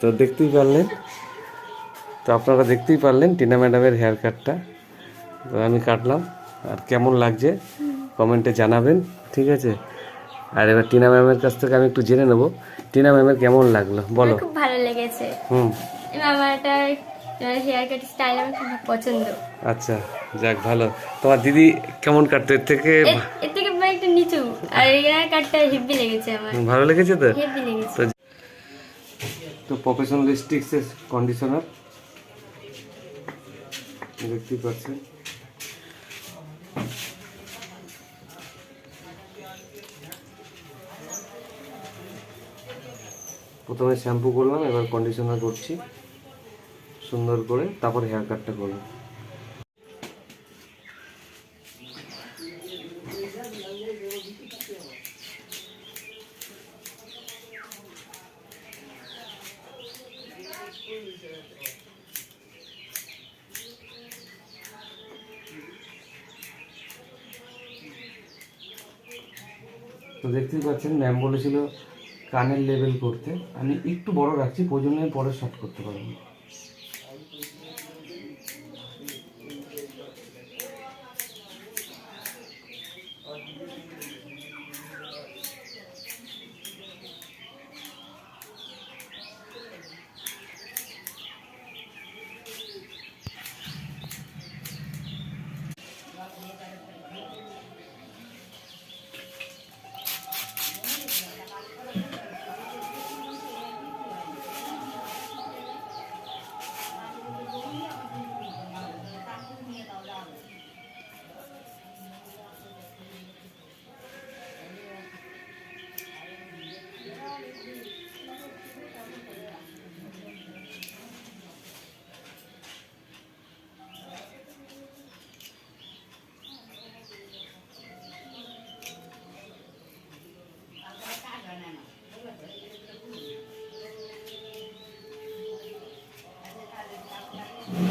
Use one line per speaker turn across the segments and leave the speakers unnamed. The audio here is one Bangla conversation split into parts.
তো দেখতেই পারলেন? তো আপনারা দেখতেই পারলেন টিনা ম্যাডামের হেয়ার কাটটা তো আমি কাটলাম। আর কেমন লাগছে? কমেন্টে জানাবেন ঠিক আছে? আর এবার টিনা ম্যামের কাছ থেকে আমি একটু জেনে নেব। টিনা ম্যামের কেমন লাগল? বলো।
খুব ভালো লেগেছে।
হুম।
আমার একটা হেয়ার কাট স্টাইল আমার খুব পছন্দ।
আচ্ছা যাক ভালো। তোমার দিদি কেমন কাটতো? এর থেকে
এর- থেকে একটু নিচু। আর হেয়ার কাটটা হেভি লেগেছে আমার।
ভালো লেগেছে তো?
হেভি লেগেছে।
তো প্রফেশনালিস্টিক্সের কন্ডিশনার দেখতেই পাচ্ছেন। প্রথমে শ্যাম্পু করলাম এবার কন্ডিশনার করছি। সুন্দর করে তারপর হেয়ার কাটটা করলাম। দেখতেই পাচ্ছেন, ম্যাম বলেছিল কানের লেভেল করতে। আমি একটু বড় রাখছি প্রয়োজনে পরে শর্ট করতে পারব নমস্কার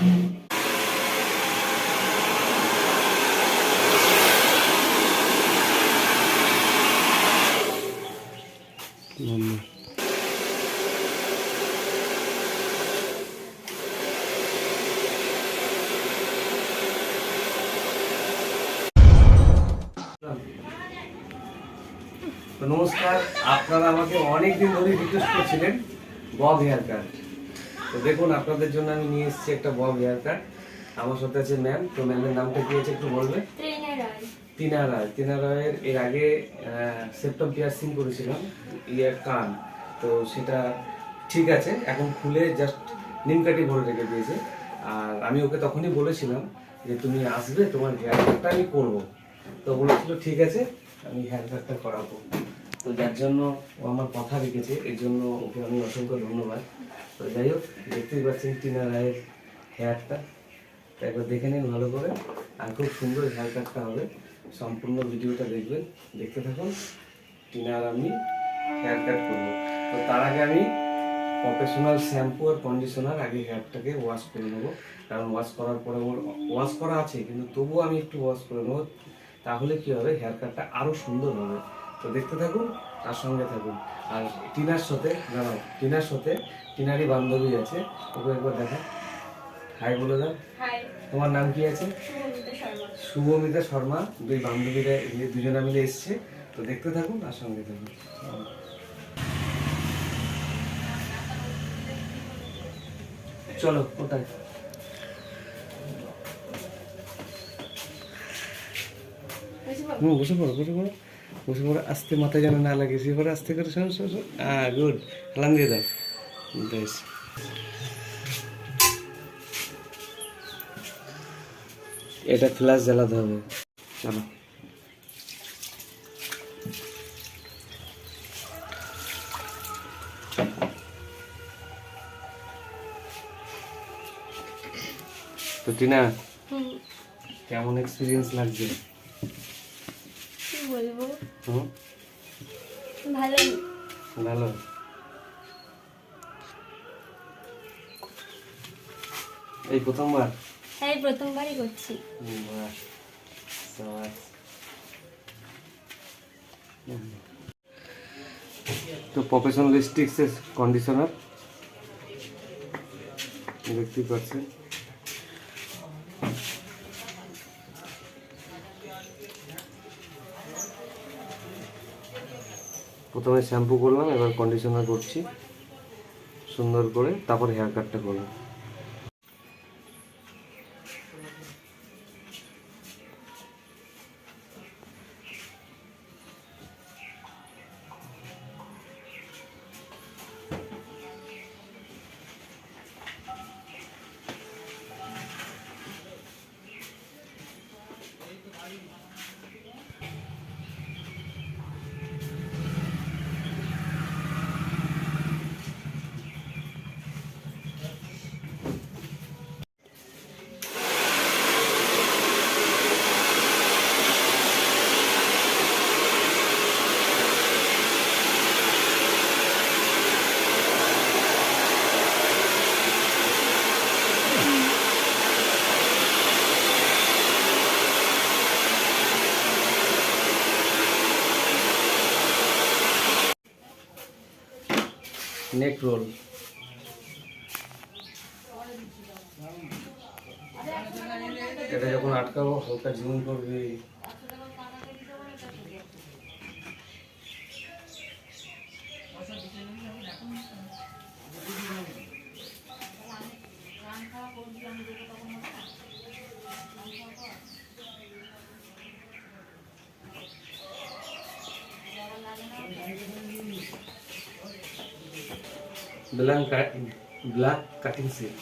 আপনারা আমাকে অনেকদিন ধরে রিকোয়েস্ট করছিলেন বব হেয়ার কাট দেখুন আপনাদের জন্য আমি নিয়ে এসেছি একটা বব হেয়ার কাট। আমার সাথে আছে ম্যাম তো ম্যামের নামটা কি আছে একটু বলবে তিনা রায়। তিনা রায়ের এর আগে সেপ্টম পিয়ার্সিং করেছিলাম ইয়ার কান। তো সেটা ঠিক আছে এখন খুলে জাস্ট নিমকাটি ভরে রেখে দিয়েছে। আর আমি ওকে তখনই বলেছিলাম যে তুমি আসবে তোমার হেয়ার কাটটা আমি করব। তো বলেছিল ঠিক আছে আমি হেয়ার কাটটা করাবো। তো যার জন্য ও আমার কথা রেখেছে, এর জন্য ওকে আমি অসংখ্য ধন্যবাদ। তো যাই হোক, দেখতেই পাচ্ছেন টিনা রায়ের হেয়ারটা একবার দেখে নিন ভালো করে। আর খুব সুন্দর হেয়ার কাটটা হবে। সম্পূর্ণ ভিডিওটা দেখবেন। দেখতে থাকুন, টিনা আর আমি হেয়ার কাট করব। তো তার আগে আমি প্রফেশনাল শ্যাম্পু আর কন্ডিশনার আগে হেয়ারটাকে ওয়াশ করে নেব। কারণ ওয়াশ করার পরে ওয়াশ করা আছে, কিন্তু তবুও আমি একটু ওয়াশ করে নেব। তাহলে কী হবে? হেয়ার কাটটা আরও সুন্দর হবে। তো দেখতে থাকুন তার সঙ্গে থাকুন। আর টিনার সাথে দাঁড়াও টিনার সাথে টিনারই বান্ধবী আছে ওকে একবার দেখা হাই বলে দাও। তোমার নাম কি আছে?
শুভমিতা শর্মা।
দুই বান্ধবীরা দুজনে মিলে এসছে। তো দেখতে থাকুন আর সঙ্গে থাকুন। চলো কোথায়? বসে পড়ো বসে পড়ো। বসে পড়ো আস্তে মাথায় যেন না লাগে। সে পরে আস্তে করে শোনো শোনো হ্যাঁ গুড হেলান দিয়ে দাও। বেশ। এটা ফ্ল্যাশ জ্বালাতে হবে। চলো। তো টিনা কেমন এক্সপিরিয়েন্স লাগছে? হুম?
ভালো।
ভালো। এই প্রথমবার?
হ্যাঁ এই প্রথমবারই করছি।
তো প্রফেশনালিস্টিক্সের কন্ডিশনার দেখতেই পাচ্ছেন। প্রথমে শ্যাম্পু করলাম এবার কন্ডিশনার করছি সুন্দর করে তারপর হেয়ার কাটটা করলাম। Neck roll. এটা যখন আটকাবো হালকা ঝিমুন করবে ব্ল্যাক ব্ল্যাক কাটিং সিট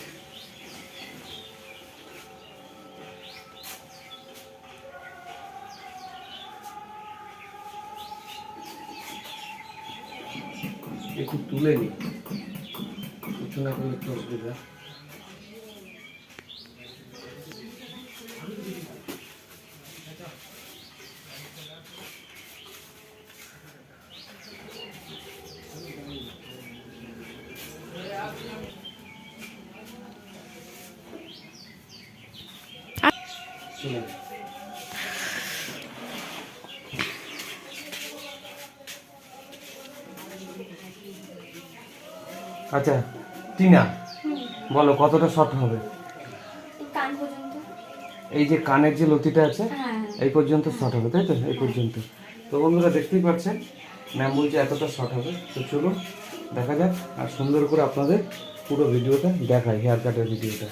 একটু তুলে নি। কিছু না কোনো একটু অসুবিধা চলে নি। আচ্ছা টিনা বলো কতটা শর্ট হবে?
এই
যে কানের যে লতিটা আছে
হ্যাঁ।
এই পর্যন্ত শর্ট হবে তাই তো? এই পর্যন্ত। তো বন্ধুরা দেখতেই পাচ্ছেন ম্যাম বলছে এতটা শর্ট হবে। তো চলুন দেখা যাক আর সুন্দর করে আপনাদের পুরো ভিডিওটা দেখায় হেয়ার কাটের ভিডিওটা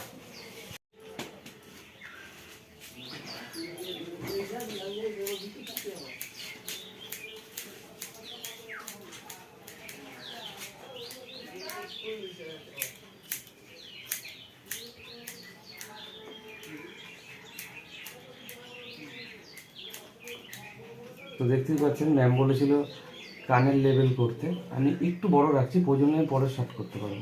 তো দেখতেই পাচ্ছেন ম্যাম বলেছিল কানের লেভেল করতে। আমি একটু বড় রাখছি, প্রয়োজনে পরে শর্ট করতে পারব।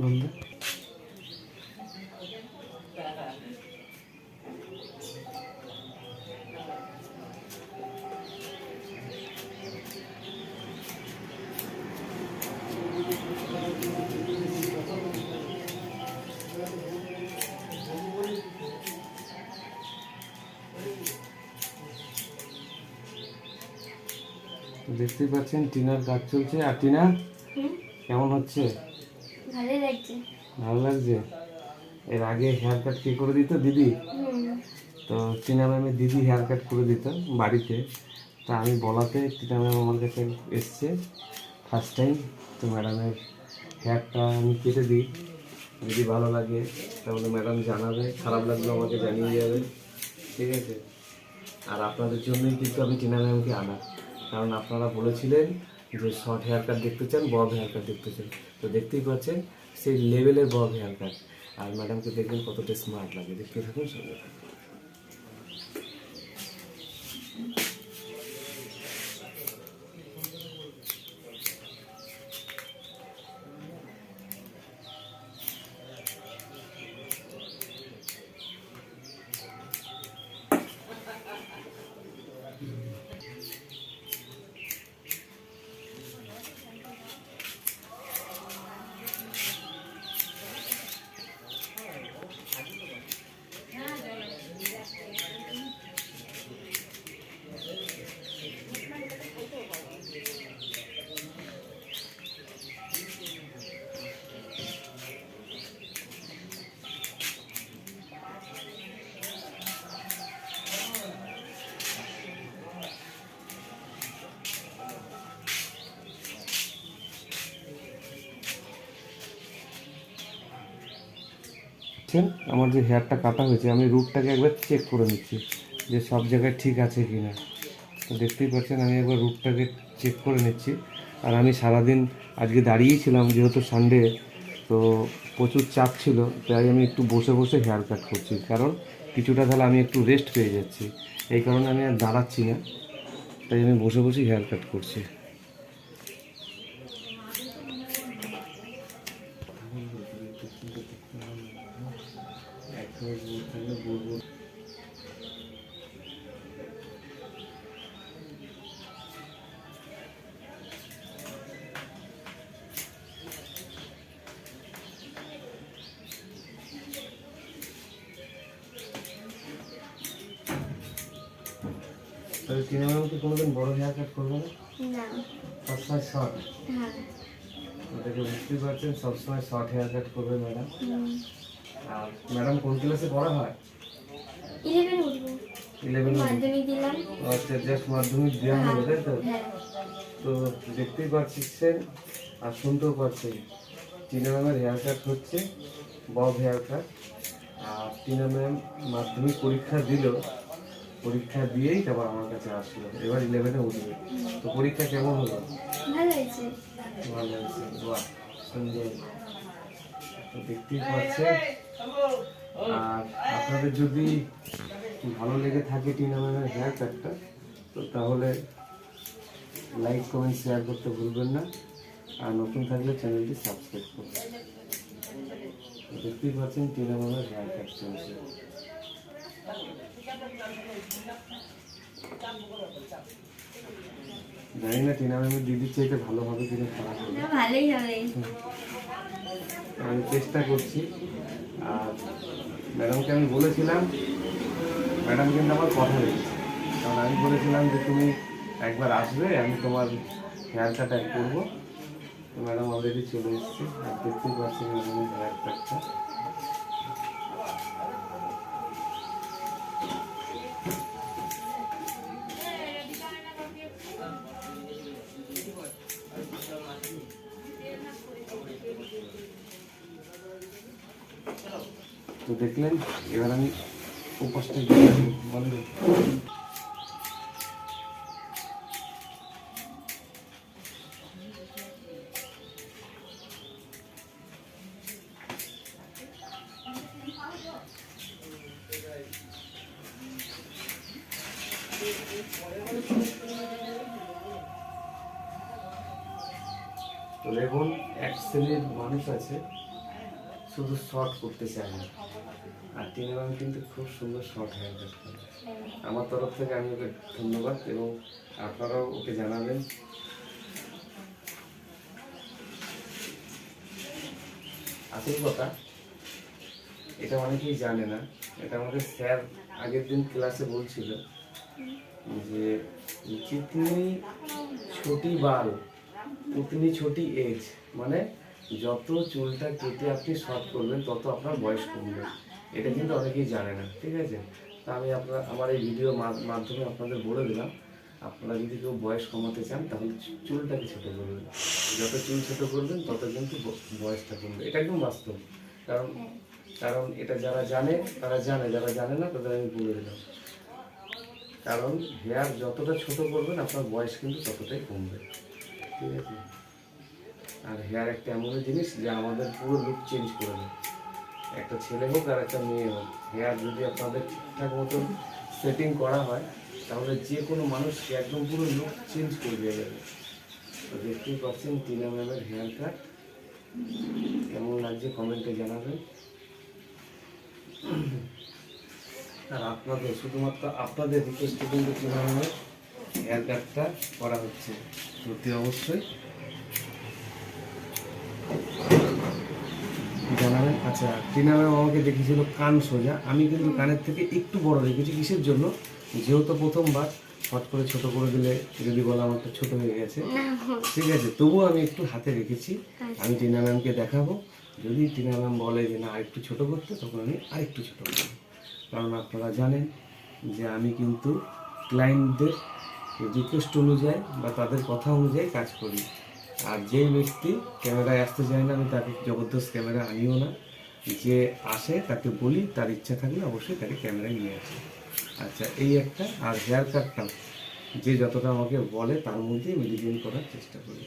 बंदा দেখতেই পাচ্ছেন টিনার কাজ চলছে। আর টিনা কেমন হচ্ছে?
ভালোই লাগছে।
ভালো লাগছে? এর আগে হেয়ার কাট কে করে দিত দিদি? তো টিনা ম্যামের দিদি হেয়ার কাট করে দিত বাড়িতে। তা আমি বলাতে টিনা ম্যাম আমার কাছে এসছে। ফার্স্ট টাইম তো ম্যাডামের হেয়ারটা আমি কেটে দিই। যদি ভালো লাগে তাহলে ম্যাডাম জানাবে। খারাপ লাগলে আমাকে জানিয়ে যাবে। ঠিক আছে? আর আপনাদের জন্যই কিন্তু আমি টিনা ম্যামকে আনা। কারণ আপনারা বলেছিলেন যে শর্ট হেয়ার কাট দেখতে চান বব হেয়ার কাট দেখতে চান। তো দেখতেই পাচ্ছেন, সেই লেভেলের বব হেয়ার কাট আর ম্যাডামকে দেখবেন কতটা স্মার্ট লাগে। দেখতে থাকুন, সঙ্গে থাকুন। দেখছেন আমার যে হেয়ারটা কাটা হয়েছে, আমি রুটটাকে একবার চেক করে নিচ্ছি যে সব জায়গায় ঠিক আছে কি না তো দেখতেই পাচ্ছেন, আমি একবার রুটটাকে চেক করে নিচ্ছি। আর আমি সারাদিন আজকে দাঁড়িয়েই ছিলাম, যেহেতু সানডে তো প্রচুর চাপ ছিল, তাই আমি একটু বসে বসে হেয়ার কাট করছি। কারণ কিছুটা তাহলে আমি একটু রেস্ট পেয়ে যাচ্ছি। এই কারণে আমি আর দাঁড়াচ্ছি না, তাই আমি বসে বসে হেয়ার কাট করছি। তিন কি কোনোদিন বড় হেয়ার কাট করব না? সবসময় শর্ট
হ্যাঁ।
ওটাকে বুঝতেই পারছেন সবসময় শর্ট হেয়ার কাট করবে ম্যাডাম আর ম্যাডাম কোন ক্লাসে পড়া হয়?
ইলেভেন উঠবো।
ইলেভেন
মাধ্যমিক দিলাম।
আচ্ছা জাস্ট মাধ্যমিক দেওয়া হলো তাই তো?
হ্যাঁ।
তো দেখতেই পাচ্ছেন আর শুনতেও পাচ্ছেন টিনা ম্যামের হেয়ার কাট হচ্ছে বব হেয়ার কাট আর টিনা ম্যাম মাধ্যমিক পরীক্ষা দিল পরীক্ষা দিয়েই তারপর আমার কাছে আসলো। এবার ইলেভেনে উঠবে। তো পরীক্ষা কেমন হলো?
ভালো হয়েছে।
ভালো হয়েছে। বাহ সুন্দর তো দেখতেই পাচ্ছেন। আর আপনাদের যদি ভালো লেগে থাকে টিনা ম্যামের হেয়ার কাটটা তো তাহলে লাইক কমেন্ট শেয়ার করতে ভুলবেন না। আর নতুন থাকলে চ্যানেলটি সাবস্ক্রাইব করবেন তো দেখতেই পাচ্ছেন টিনা ম্যামের হেয়ার কাট চলছে। জানি না টিনা ম্যামের দিদির চাইতে ভালো হবে কিনা খারাপ হবে।
ভালোই হবে।
আমি চেষ্টা করছি। আর ম্যাডামকে আমি বলেছিলাম ম্যাডাম কিন্তু আমার কথা রেখেছে কারণ আমি বলেছিলাম যে তুমি একবার আসবে আমি তোমার হেয়ার কাট এক করব। তো ম্যাডাম অলরেডি চলে এসেছে। আর দেখতেই পাচ্ছি ম্যাডামের হেয়ার কাটটা তো দেখলেন এবার আমি উপাসটা গিয়ে বন্ধ তো দেখুন এক শ্রেণির মানুষ আছে শুধু শর্ট করতে চায় না আর তিনি ম্যাম কিন্তু খুব সুন্দর শর্ট করে আমার তরফ থেকে আমি ওকে ধন্যবাদ এবং আপনারাও ওকে জানাবেন। আসল কথা এটা অনেকেই জানে না। এটা আমাদের স্যার আগের দিন ক্লাসে বলছিল যে জিতনি ছোটি বাল উতনি ছোটি এজ। মানে যত চুলটা কেটে আপনি শর্ট করবেন তত আপনার বয়স কমবে। এটা কিন্তু অনেকেই জানে না ঠিক আছে? তা আমি আপনার আমার এই ভিডিও মাধ্যমে আপনাদের বলে দিলাম। আপনারা যদি কেউ বয়স কমাতে চান তাহলে চুলটাকে ছোটো করবেন যত চুল ছোট করবেন তত কিন্তু বয়সটা কমবে। এটা একদম বাস্তব। কারণ কারণ এটা যারা জানে তারা জানে যারা জানে না তাদের আমি বলে দিলাম। কারণ হেয়ার যতটা ছোট করবেন আপনার বয়স কিন্তু ততটাই কমবে। ঠিক আছে? আর হেয়ার একটা এমন জিনিস যে আমাদের পুরো লুক চেঞ্জ করে দেয়। একটা ছেলে হোক আর একটা মেয়ে হোক হেয়ার যদি আপনাদের ঠিকঠাক মতন সেটিং করা হয়, তাহলে যে কোনো মানুষকে একদম পুরো লুক চেঞ্জ করে দেওয়া যাবে। তো দেখতেই পাচ্ছেন টিনা ম্যামের হেয়ার কাট কেমন লাগছে কমেন্টে জানাবেন। আর আপনাদের, শুধুমাত্র আপনাদের রিকোয়েস্টে কিন্তু টিনা ম্যামের হেয়ার কাটটা করা হচ্ছে? সত্যি অবশ্যই জানাবেন আচ্ছা টিনা ম্যাম আমাকে দেখিয়েছিল কান সোজা। আমি কিন্তু কানের থেকে একটু বড় রেখেছি কিসের জন্য? যেহেতু প্রথমবার হট করে ছোট করে দিলে যদি বলা আমারটা ছোট হয়ে গেছে। ঠিক আছে তবুও আমি একটু হাতে রেখেছি। আমি টিনা ম্যামকে দেখাবো। যদি টিনা ম্যাম বলে যে না আরেকটু ছোট করতে তখন আমি আরেকটু ছোট করব। কারণ আপনারা জানেন যে আমি কিন্তু ক্লায়েন্টদের রিকোয়েস্ট অনুযায়ী বা তাদের কথা অনুযায়ী কাজ করি। আর যে ব্যক্তি ক্যামেরায় আসতে চায় না আমি তাকে জবরদস্ত ক্যামেরা আনিও না। যে আসে তাকে বলি, তার ইচ্ছা থাকলে অবশ্যই তাকে ক্যামেরায় নিয়ে আসে। আচ্ছা এই একটা, আর হেয়ার কাটটাও যে যতটা আমাকে বলে তার মধ্যে আমি ডিজাইন করার চেষ্টা করি।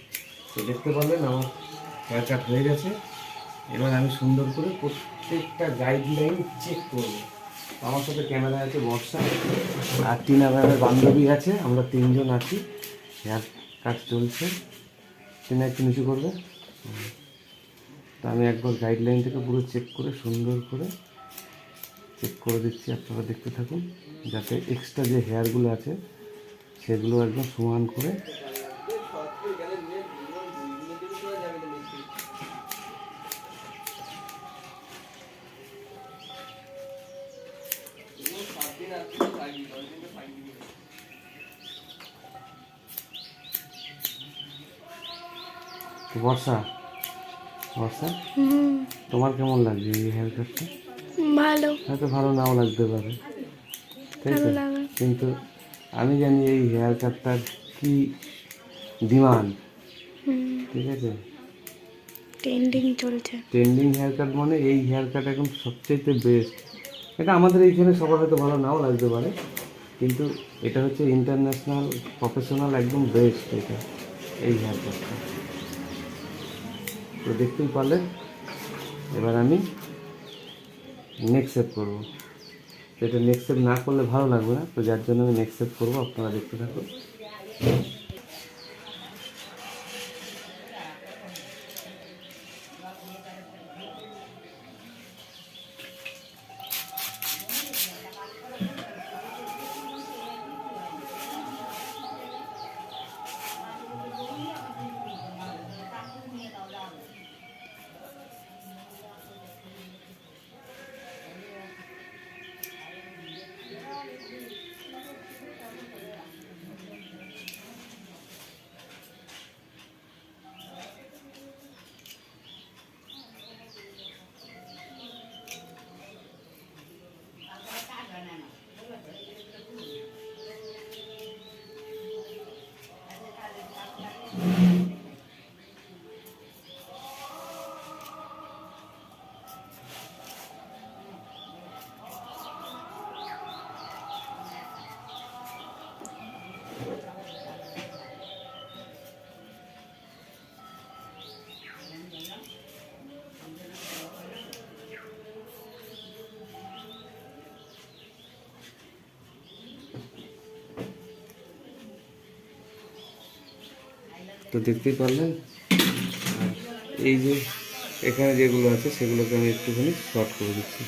তো দেখতে পারলেন আমার হেয়ার কাট হয়ে গেছে। এবার আমি সুন্দর করে প্রত্যেকটা গাইডলাইন চেক করব। আমার সাথে ক্যামেরা আছে বর্ষা, আর টিনা ম্যামের বান্ধবী আছে, আমরা তিনজন আছি। হেয়ার কাট চলছে। টিনা, একটু নিচু করবে। তো আমি একবার গাইডলাইন থেকে পুরো চেক করে, সুন্দর করে চেক করে দিচ্ছি, আপনারা দেখতে থাকুন, যাতে এক্সট্রা যে হেয়ারগুলো আছে, সেগুলো একদম সমান করে বর্ষা
হুম।
তোমার কেমন লাগছে এই হেয়ার কাটটা
ভালো।
হয়তো ভালো নাও লাগতে পারে। তাই তো? কিন্তু আমি জানি এই হেয়ার কাটটার কি ডিমান্ড। ঠিক আছে?
ট্রেন্ডিং চলছে।
ট্রেন্ডিং হেয়ার কাট মানে এই হেয়ার কাট এখন সবচেয়ে বেস্ট এটা আমাদের এইখানে সবার হয়তো ভালো নাও লাগতে পারে। কিন্তু এটা হচ্ছে ইন্টারন্যাশনাল প্রফেশনাল একদম বেস্ট এটা এই হেয়ার কাটটা তো দেখতেই পারলেন। এবার আমি নেক্সট সেভ করব। এটা নেক্সট সেভ না করলে ভালো লাগবে না। তো যার জন্য আমি নেক্সট সেভ করব, আপনারা দেখতে থাকুন। তো দেখতেই পারলেন। এই যে এখানে যেগুলো আছে সেগুলোকে আমি একটুখানি শর্ট করে দিচ্ছি।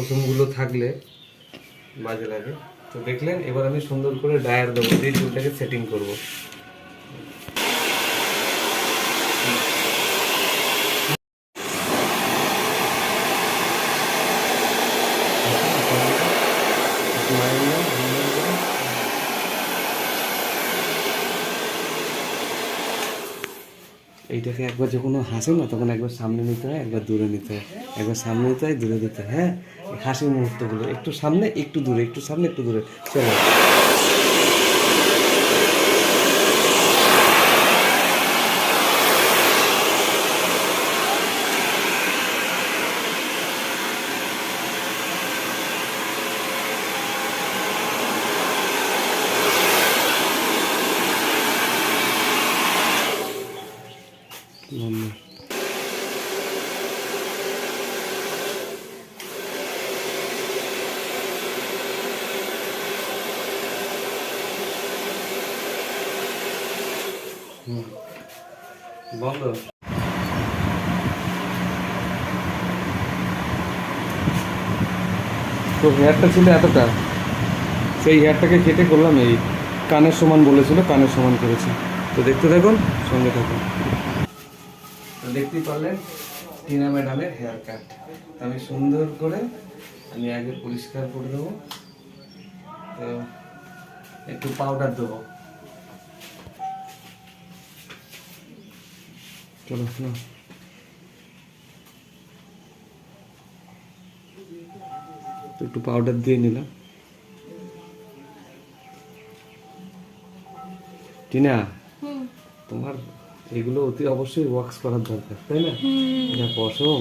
কুসুমগুলো থাকলে বাজে লাগে। তো দেখলেন, এবার আমি সুন্দর করে ডায়ার দেবো দিয়ে চুলটাকে সেটিং করব। এইটাকে একবার যখন হাসে না, তখন একবার সামনে নিতে হয়, একবার দূরে নিতে হয়। একবার সামনে নিতে হয়, দূরে দিতে হয় হ্যাঁ? হাসির মুহূর্তগুলো। একটু সামনে একটু দূরে একটু সামনে একটু দূরে। চলো। বন্ধ তো হেয়ারটা ছিল এতটা সেই হেয়ারটাকে কেটে করলাম এই কানের সমান বলেছিল কানের সমান করেছি। তো দেখতে থাকুন সঙ্গে থাকুন। তো দেখতেই পারলেন টিনা ম্যাডামের হেয়ার কাট আমি সুন্দর করে আমি আগে পরিষ্কার করে দেবো। তো একটু পাউডার দেবো। চলো না তো একটু পাউডার দিয়ে নিলাম। টিনা
হুম।
তোমার এগুলো অতি অবশ্যই ওয়াক্স করার দরকার তাই না? যা পশম?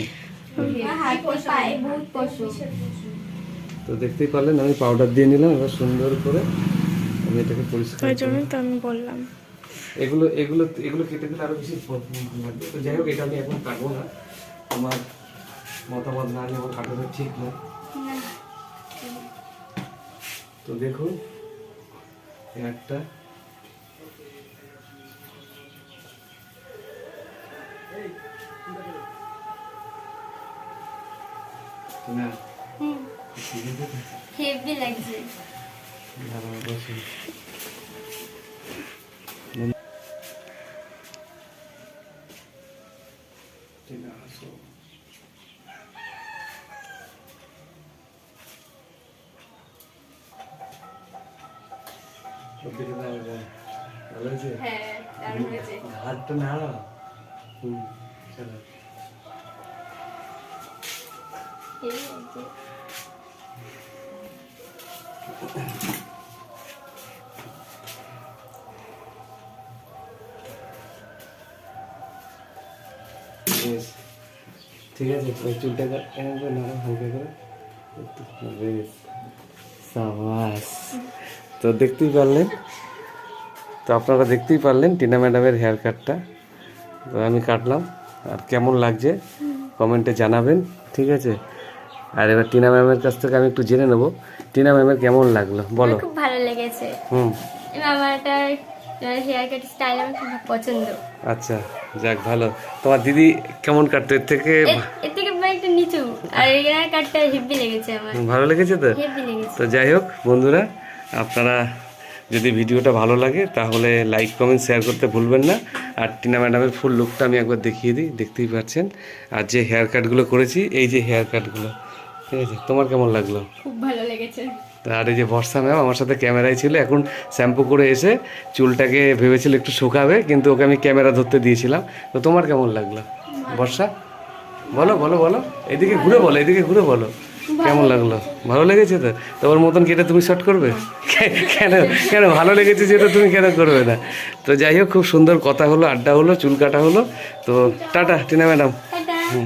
পায়ে বহুত পশু
তো দেখতেই পারলেন আমি পাউডার দিয়ে নিলাম এবার সুন্দর করে আমি এটাকে পরিষ্কার
তো আমি বললাম।
এগুলো এগুলো এগুলো কেটে গেলে আরও বেশি লাগবে। তো যাই হোক এটা আমি এখন কাটবো না। তোমার মতামত না নিয়ে আমার কাটানো ঠিক না। তো দেখুন একটা। না
হেভি লাগছে।
ঠিক আছে ওই চুলটাকে এরকম করে হালকা করে। বেশ সাবাস। তো দেখতেই পারলেন? তো আপনারা দেখতেই পারলেন টিনা ম্যাডামের হেয়ার কাটটা তো আমি কাটলাম আর কেমন লাগছে? কমেন্টে জানাবেন ঠিক আছে? আর এবার টিনা ম্যামের কাছ থেকে আমি একটু জেনে নেব। টিনা ম্যামের কেমন লাগল? বলো।
খুব ভালো লেগেছে।
হুম।
এবার আমার একটা হেয়ার কাট স্টাইল আমার খুব পছন্দ।
আচ্ছা যাক ভালো। তোমার দিদি কেমন কাটতো? এর থেকে
এর এর থেকে মানে একটু নিচু। আর এই কাটটা হেভি লেগেছে আমার।
ভালো লেগেছে তো?
হেভি লেগেছে।
তো যাই হোক বন্ধুরা আপনারা যদি ভিডিওটা ভালো লাগে তাহলে লাইক কমেন্ট শেয়ার করতে ভুলবেন না। আর টিনা ম্যাডামের ফুল লুকটা আমি একবার দেখিয়ে দিই দেখতেই পাচ্ছেন। আর যে হেয়ার কাটগুলো করেছি এই যে হেয়ার কাটগুলো ঠিক আছে তোমার কেমন লাগল?
খুব ভালো লেগেছে।
আর এই যে বর্ষা ম্যাম আমার সাথে ক্যামেরায় ছিল এখন শ্যাম্পু করে এসে চুলটাকে ভেবেছিল একটু শুকাবে কিন্তু ওকে আমি ক্যামেরা ধরতে দিয়েছিলাম। তো তোমার কেমন লাগল? বর্ষা? বলো বলো বলো। এদিকে ঘুরে বলো এদিকে ঘুরে বলো। কেমন লাগল? ভালো লেগেছে তো? তোমার মতন কেটে তুমি শর্ট করবে? কেন কেন ভালো লেগেছে যেটা তুমি কেন করবে না? তো যাই হোক খুব সুন্দর কথা হলো আড্ডা হলো চুল কাটা হলো। তো টাটা টিনা ম্যাডাম। হুম।